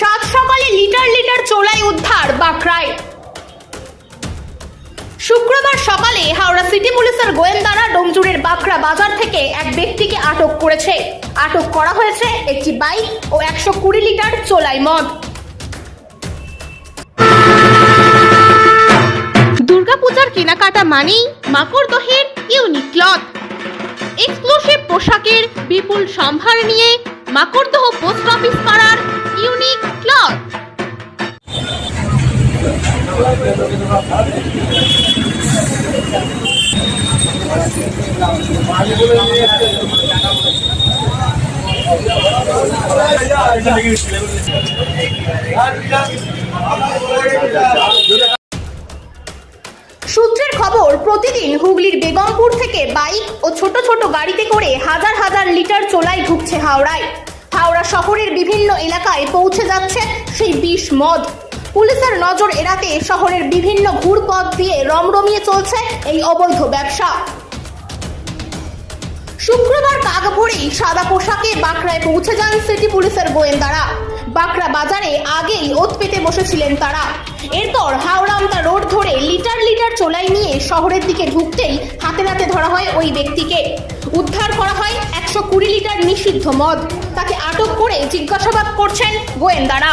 সাত সকালে litre litre চোলাই উদ্ধার, বাঁকড়ায়। শুক্রবার সকালে হাওড়া সিটি পুলিশের গোয়েন্দারা ডোমজুড়ের বাঁকড়া বাজার থেকে এক ব্যক্তিকে আটক করেছে। আটক করা হয়েছে একটি বাইক ও একশো কুড়ি লিটার চোলাই মদ। দুর্গাপূজার কেনাকাটা মানেই মাকড়দহের ইউনিক ক্লথ। এক্সক্লুসিভ পোশাকের বিপুল সম্ভার নিয়ে মাকড়দহ পোস্ট অফিস পাড়ার সূত্রের খবর, প্রতিদিন হুগলির বেগমপুর থেকে বাইক ও ছোট ছোট গাড়িতে করে হাজার হাজার লিটার চোলাই ঢুকছে হাওড়ায়। হাওড়া শহরের বিভিন্ন এলাকায় পৌঁছে যাচ্ছে সেই বিষ মদ। পুলিশের নজর এড়াতে শহরের বিভিন্ন ঘুরপথ দিয়ে রমরমিয়ে চলছে এই অবৈধ ব্যবসা। শুক্রবার কাক ভোরেই সাদা পোশাকে বাঁকড়ায় পৌঁছে যান সিটি পুলিশের গোয়েন্দারা। বাঁকড়া বাজারে আগেই ওত পেতে বসেছিলেন তারা। এরপর হাওড়ামতা রোড ধরে লিটার লিটার চোলাই নিয়ে শহরের দিকে ঢুকতেই হাতে নাতে ধরা হয় ওই ব্যক্তিকে। উদ্ধার করা হয় একশো কুড়ি লিটার নিষিদ্ধ মদ। তাকে আটক করে জিজ্ঞাসাবাদ করছেন গোয়েন্দারা।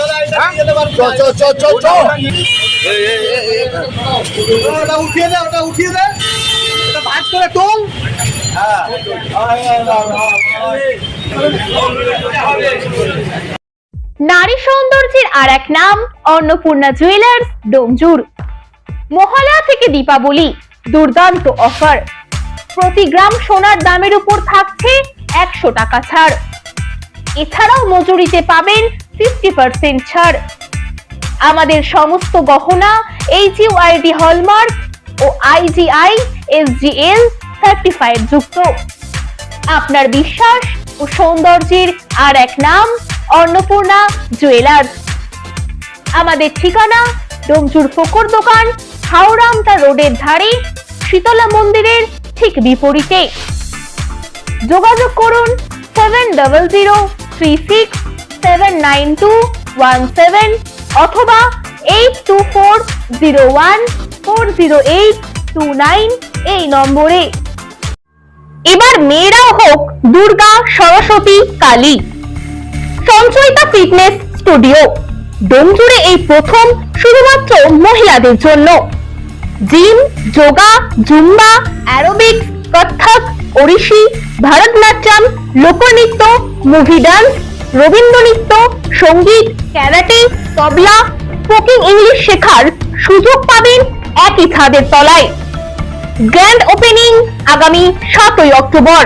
ওটা উঠিয়ে দে ওটা উঠিয়ে দে। ওটা ভাজ করে তোল। নারী সৌন্দর্যের আর এক নাম অন্নপূর্ণা জুয়েলার্স ডোমজুর। মহালয়া থেকে দীপাবলি দুর্দান্ত অফার। প্রতি গ্রাম সোনার দামের উপর থাকছে একশো টাকা ছাড়। এছাড়াও মজুরিতে পাবেন ফিফটি পার্সেন্ট ছাড়। আমাদের সমস্ত গহনা এইচইউআইডি হলমার্ক ও আইজিআই এসজিএল সার্টিফাইড যুক্ত। আপনার বিশ্বাস ও সৌন্দর্যের আর এক নাম, অন্নপূর্ণা জুয়েলার্স। আমাদের ঠিকানা ডোমচুর ফোকর দোকান হাওড়ামতা রোডের ধারে, শীতলা মন্দিরের ঠিক বিপরীতে। যোগাযোগ করুন seven double zero three six seven nine two one seven অথবা eight two four zero one four zero eight two nine এই নম্বরে। এবার মেয়েরাও হোক Durga, Saraswati, Kali. Sanchayita fitness studio. ডোমজুড়ে এই প্রথম শুধুমাত্র মহিলাদের জন্য। Gym, yoga, zumba, aerobics, Kathak, Odissi, Bharatanatyam, লোকনৃত্য, মুভি ডান্স রবীন্দ্র নৃত্য সংগীত, ক্যারাটে, তবলা, স্পোকিং ইংলিশ শেখার সুযোগ পাবেন একই ছাদের তলায়। গ্র্যান্ড ওপেনিং আগামী সাতই অক্টোবর।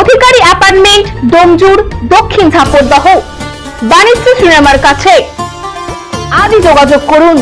অধিকারী অ্যাপার্টমেন্ট ডোমজুর দক্ষিণ ঝাপরদহ বাণিজ্য সিনেমার কাছে। আজই যোগাযোগ করুন।